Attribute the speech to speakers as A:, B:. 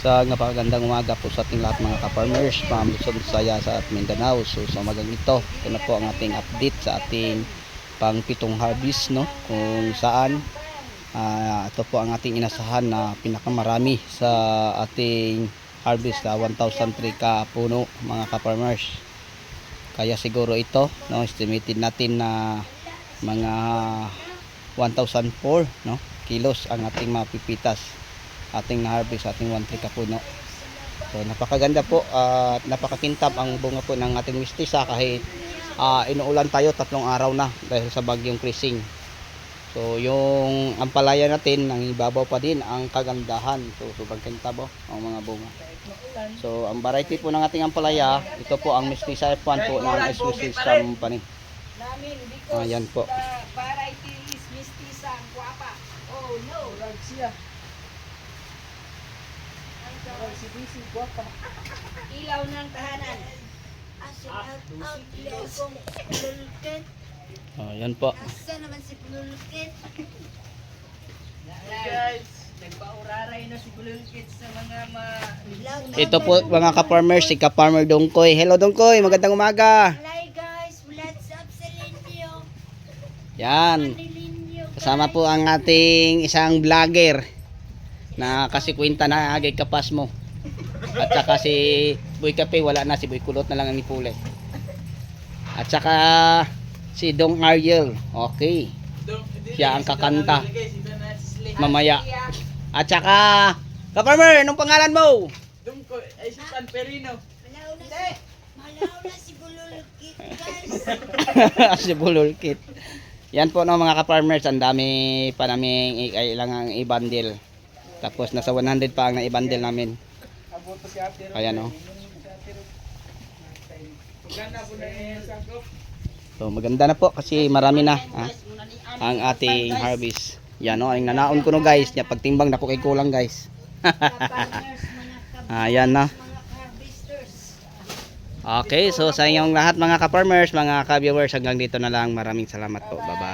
A: Sa napakagandang umaga po sa ating lahat mga ka-farmers, mga Luzon, Visayas at Mindanao. So sa umagang ito, ito na po ang ating update sa ating pang pitong harvest no kung saan ah, ito po ang ating inasahan na pinakamarami sa ating harvest na 1,003 ka puno mga ka-farmers. Kaya siguro ito, no, estimated natin na mga 1,004 no, kilos ang ating mapipitas ating na-harvest ating 1 tree kapuno. So napakaganda po at napakakintab ang bunga po ng ating mistisa kahit ah, inuulan tayo tatlong araw na dahil sa bagyong Krising. So yung ampalaya natin nang ibabaw pa din ang kagandahan. So sobrang kintab oh, ang mga bunga. So ang variety po ng ating ampalaya, ito po ang mistisa F1 po ng SMC Company. Ayan po.
B: variety is mestiza ang guapa. Oh no. Siya. Si Bisi guapa. Ilaw ng tahanan.
C: Pululkit.
A: Oh, yan po.
C: Asa naman si Pululkit?
B: Guys, nagpauraray na si Bululkit sa mga ma...
A: Ito po mga ka-farmers, si ka-farmer Dongkoy. Hello Dongkoy, magandang umaga.
C: Hi guys, what's up sa linyo?
A: Yan. Kasama po ang ating isang vlogger na kasi kwenta na agay kapas mo. At saka si Boy Kape wala na si Boy Kulot na lang ang ipuli. At saka si Dong Ariel. Okay. Siya ang kakanta. Mamaya. At saka Ka-farmer, anong pangalan mo?
C: Malaw na si, malaw na si Pululkit guys.
A: si Bululkit. Yan po no mga ka-farmers, ang dami pa namin i- kailangang i-bundle. Tapos nasa 100 pa ang na-i-bundle namin. Ayan no. So maganda na po kasi marami na ha, ang ating harvest. Yan no, ang nanaon ko no guys, nya pagtimbang na po kay kulang guys. Ayan na. Okay, so sa inyong lahat mga ka-farmers, mga ka-viewers, hanggang dito na lang. Maraming salamat po. Bye-bye.